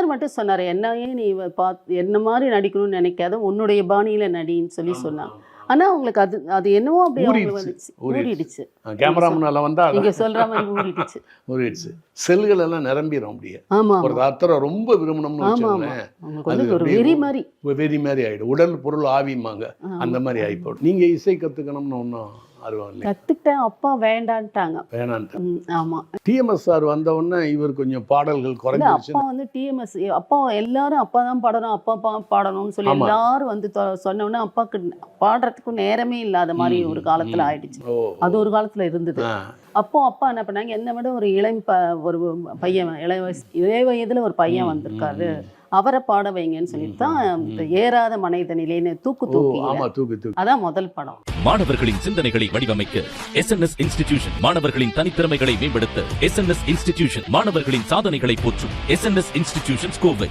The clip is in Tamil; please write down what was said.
எம்ஜிஆர் மட்டும் சொன்னாரு என்னையே நீ பார்த்து என்ன மாதிரி நடிக்கணும்னு நினைக்காத உன்னுடைய பாணியில நடின்னு சொல்லி சொன்னாங்க ஆனா அவங்களுக்கு அது அது என்னவோ அப்படி ஊறிடுச்சு, ஊறிடுச்சு. ஊறிடுச்சு. கேமரா முன்னால வந்தா நீங்க சொல்ற மாதிரி ஊறிடுச்சு. ஊறிடுச்சு. செல்கள் எல்லாம் நிரம்பிடும் அப்படியே. ஆமா ஒரு அத்தரை ரொம்ப விரும்பணும்னு அப்படியே வெறி மாதிரி. வெறி மாதிரி ஆயிடும். உடல் பொருள் ஆவிமாங்க ஆமா. அந்த மாதிரி ஆயிப்போம். நீங்க இசை கத்துக்கணும்னு ஒன்றும் ஆர்வம் இல்லை கத்துக்கிட்டேன் அப்பா வேண்டான்ட்டாங்க. வேணான்ட்டு. ம், ஆமா. டிஎம்எஸ் சார் வந்த உடனே இவர் கொஞ்சம் பாடல்கள் குறைஞ்சிருச்சு. அப்பா வந்து டிஎம்எஸ் அப்பா எல்லாரும் அப்பா தான் பாடணும் அப்பா பா பாடணும்னு சொல்லி. எல்லாரும் வந்து தொ- சொன்ன உடனே அப்பாக்கு பாடுறதுக்கும் நேரமே இல்லாத மாதிரி ஒரு காலத்துல. ஆயிடுச்சு. அது ஒரு காலத்துல இருந்தது. அப்போ அப்பா என்ன பண்ணாங்க என்னை விட ஒரு இளம் ப ஒரு பையன் இளைய வயசு இளைய வயதுல ஒரு பையன் வந்திருக்காரு. அவரை பாட வைங்கன்னு சொல்லிட்டு தான் ஏறாத மனைதனிலேன்னு தூக்கு தூக்கி ஆமா தூக்கு தூக்கு. அதான் முதல் படம். மாணவர்களின் சிந்தனைகளை வடிவமைக்க எஸ் இன்ஸ்டிடியூஷன் மாணவர்களின் தனித்திறமைகளை மேம்படுத்த எஸ் இன்ஸ்டிடியூஷன் மாணவர்களின் சாதனைகளை போற்றும் எஸ் இன்ஸ்டிடியூஷன் கோவை